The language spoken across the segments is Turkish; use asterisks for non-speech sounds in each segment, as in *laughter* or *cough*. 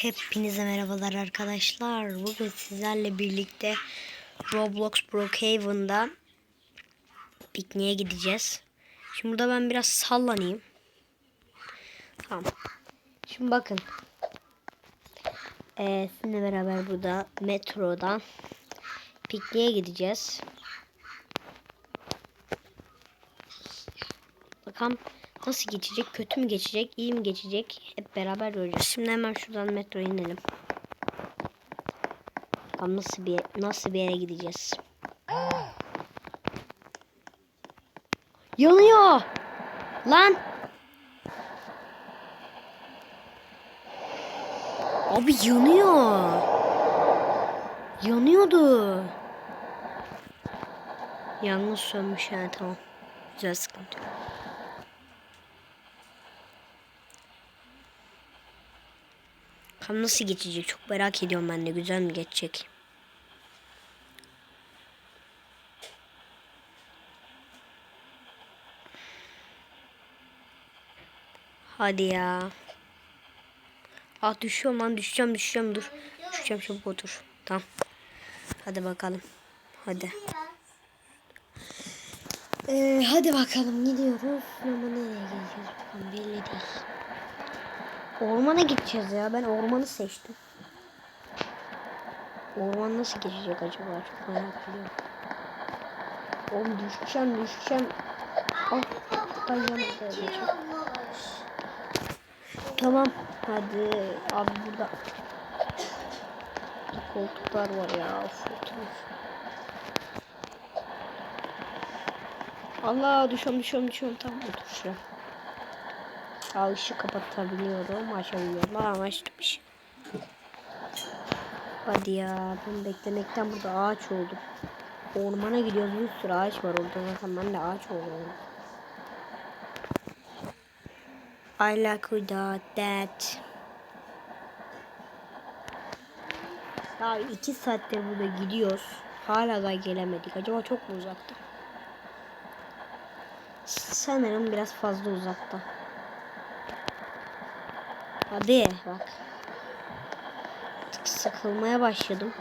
Hepinize merhabalar arkadaşlar. Bugün sizlerle birlikte Roblox Brookhaven'da pikniğe gideceğiz. Şimdi burada ben biraz sallanayım. Tamam. Şimdi bakın. Ee, sizinle beraber burada metrodan pikniğe gideceğiz. Bakalım nasıl geçecek, kötü mü geçecek, iyi mi geçecek hep beraber göreceğiz. Şimdi hemen şuradan metro inelim. Bakalım nasıl bir nasıl bir yere gideceğiz. Yanıyor. Lan. Abi yanıyor. Yanıyordu. Yangın sönmüş yani tamam. Güzel sıkıntı yok. Bakalım nasıl geçecek çok merak ediyorum ben de güzel mi geçecek. Hadi ya. Ah düşüyorum lan düşeceğim düşeceğim dur. Düşeceğim çabuk otur. Tamam. Hadi bakalım. Hadi. Ee, hadi bakalım gidiyoruz. Ama nereye gideceğiz bakalım belli değil. Ormana gideceğiz ya. Ben ormanı seçtim. Orman nasıl geçecek acaba? Çok merak ediyorum. Oğlum düşeceğim düşeceğim. Ah, kayacağım. Tamam. Hadi. Abi burada. Koltuklar var ya. Of. Allah düşüyorum düşüyorum düşüyorum. Tamam oturacağım. Aa, ışığı kapatabiliyorum. Açabiliyorum. Aa, açmış. Hadi ya. Ben beklemekten burada ağaç oldum. Ormana gidiyoruz. Bir sürü ağaç var orada. Zaten ben de ağaç oldum. I like without that. Ya iki saattir burada gidiyoruz. Hala da gelemedik. Acaba çok mu uzakta? Sanırım biraz fazla uzakta. Hadi bak. Artık sıkılmaya başladım.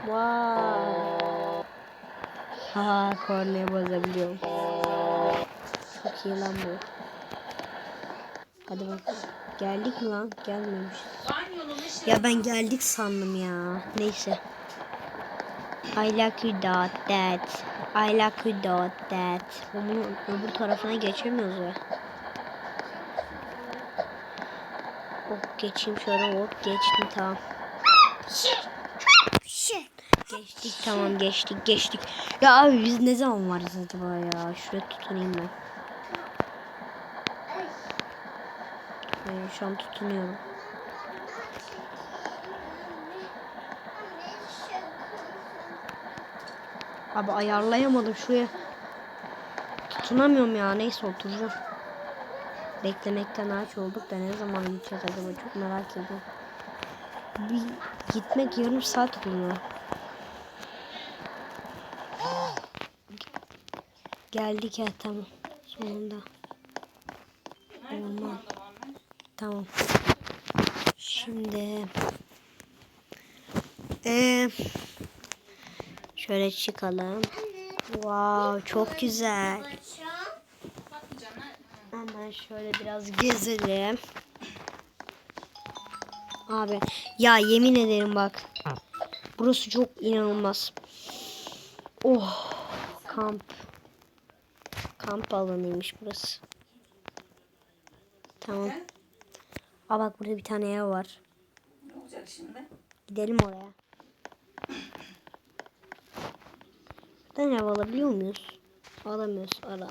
Wow. Ha kornaya bozabiliyorum. Çok iyi lan bu. Hadi bakalım. Geldik mi lan? Gelmemiş. Ya ben geldik sandım ya. Neyse. I like you dot that. I like you dot that. Bunun öbür tarafına geçemiyoruz ya. Hop geçeyim şöyle hop geçtim tamam. Geçtik tamam geçtik geçtik. Ya abi biz ne zaman varız acaba ya? Şuraya tutunayım ben. Ee, şu an tutunuyorum. Abi ayarlayamadım şuraya. Tutunamıyorum ya neyse oturacağım. Beklemekten aç olduk da ne zaman gideceğiz acaba çok merak ediyorum. Bir gitmek yarım saat oluyor. Geldik ya tamam. Sonunda. Orman. Tamam. Şimdi ee, şöyle çıkalım. Wow, çok güzel. Hemen şöyle biraz gezelim. Abi ya yemin ederim bak. Burası çok inanılmaz. Oh kamp. Kamp alanıymış burası. Tamam. Aa bak burada bir tane ev var. Ne olacak şimdi? Gidelim oraya. Buradan ev alabiliyor muyuz? Alamıyoruz. Ara.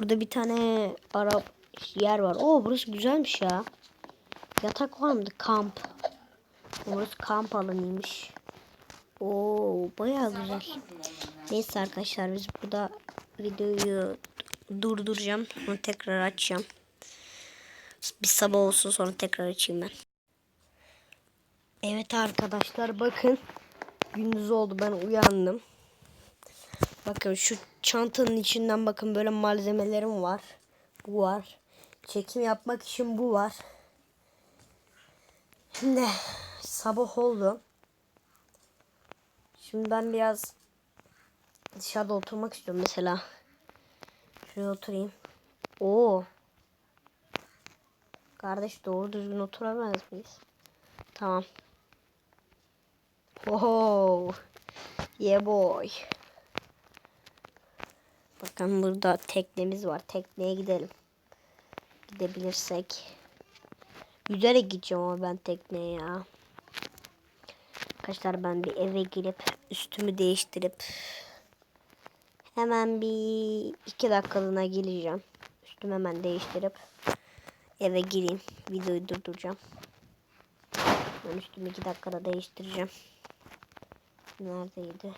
Burada bir tane Arap yer var. Oo burası güzelmiş ya. Yatak var mıydı? Kamp. Burası kamp alanıymış. Oo bayağı güzel. Neyse arkadaşlar biz burada videoyu durduracağım. Sonra tekrar açacağım. Bir sabah olsun sonra tekrar açayım ben. Evet arkadaşlar bakın. Gündüz oldu ben uyandım. Bakın şu çantanın içinden bakın böyle malzemelerim var. Bu var. Çekim yapmak için bu var. Şimdi sabah oldu. Şimdi ben biraz dışarıda oturmak istiyorum mesela. Şuraya oturayım. Oo. Kardeş doğru düzgün oturamaz mıyız? Tamam. Oho. Yeah boy. Bakın burada teknemiz var. Tekneye gidelim. Gidebilirsek. Yüzerek gideceğim ama ben tekneye ya. Arkadaşlar ben bir eve girip üstümü değiştirip hemen bir iki dakikalığına geleceğim. Üstümü hemen değiştirip eve gireyim. Videoyu durduracağım. Ben üstümü iki dakikada değiştireceğim. Neredeydi?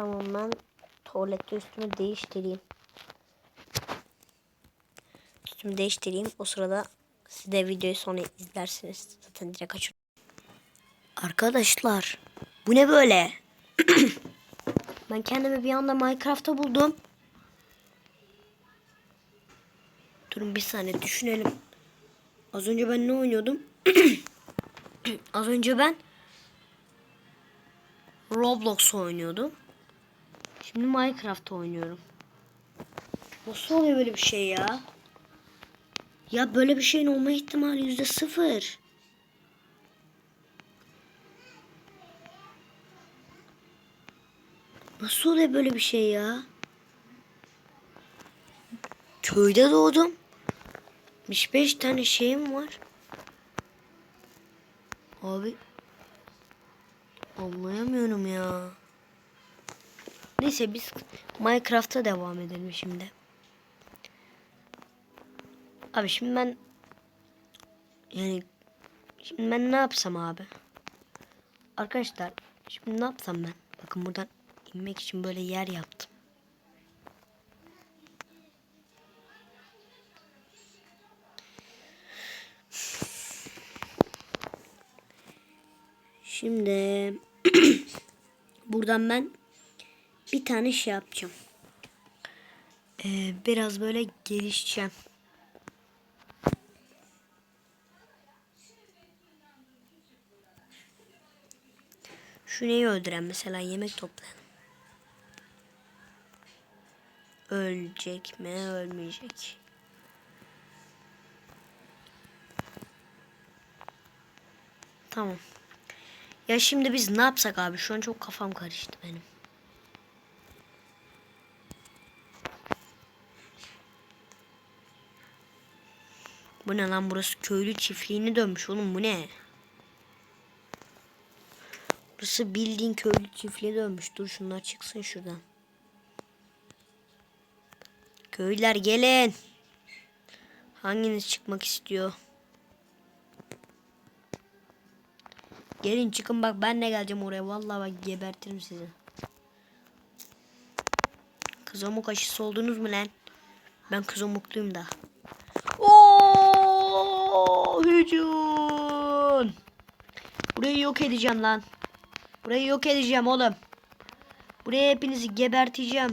Tamam ben tuvalette üstümü değiştireyim. Üstümü değiştireyim. O sırada siz de videoyu sonra izlersiniz. Zaten direkt açın. Arkadaşlar bu ne böyle? *clears throat* ben kendimi bir anda Minecraft'ta buldum. Durun bir saniye düşünelim. Az önce ben ne oynuyordum? *clears throat* Az önce ben Roblox oynuyordum. Şimdi Minecraft oynuyorum. Nasıl oluyor böyle bir şey ya? Ya böyle bir şeyin olma ihtimali yüzde sıfır. Nasıl oluyor böyle bir şey ya? Köyde doğdum. 65 tane şeyim var. Abi anlayamıyorum ya. Neyse biz Minecraft'a devam edelim şimdi. Abi şimdi ben yani şimdi ben ne yapsam abi? Arkadaşlar şimdi ne yapsam ben? Bakın buradan inmek için böyle yer yaptım. Şimdi *clears throat* buradan ben bir tane şey yapacağım. Ee, biraz böyle gelişeceğim. Şu neyi öldüren mesela yemek toplayan. Ölecek mi ölmeyecek. Tamam. Ya şimdi biz ne yapsak abi? Şu an çok kafam karıştı benim. Bu ne lan burası köylü çiftliğine dönmüş oğlum bu ne? Burası bildiğin köylü çiftliğe dönmüş. Dur şunlar çıksın şuradan. Köylüler gelin. Hanginiz çıkmak istiyor? Gelin çıkın bak ben de geleceğim oraya. Vallahi bak gebertirim sizi. Kızamuk aşısı oldunuz mu lan? Ben kızamukluyum da. Hücum. Burayı yok edeceğim lan. Burayı yok edeceğim oğlum. Buraya hepinizi geberteceğim.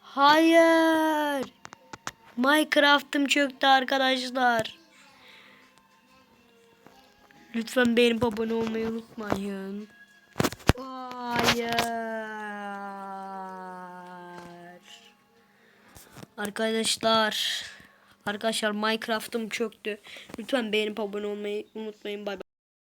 Hayır. Minecraft'ım çöktü arkadaşlar. Lütfen beğenip abone olmayı unutmayın. Hayır. Arkadaşlar. Arkadaşlar Minecraft'ım çöktü. Lütfen beğenip abone olmayı unutmayın. Bay bay.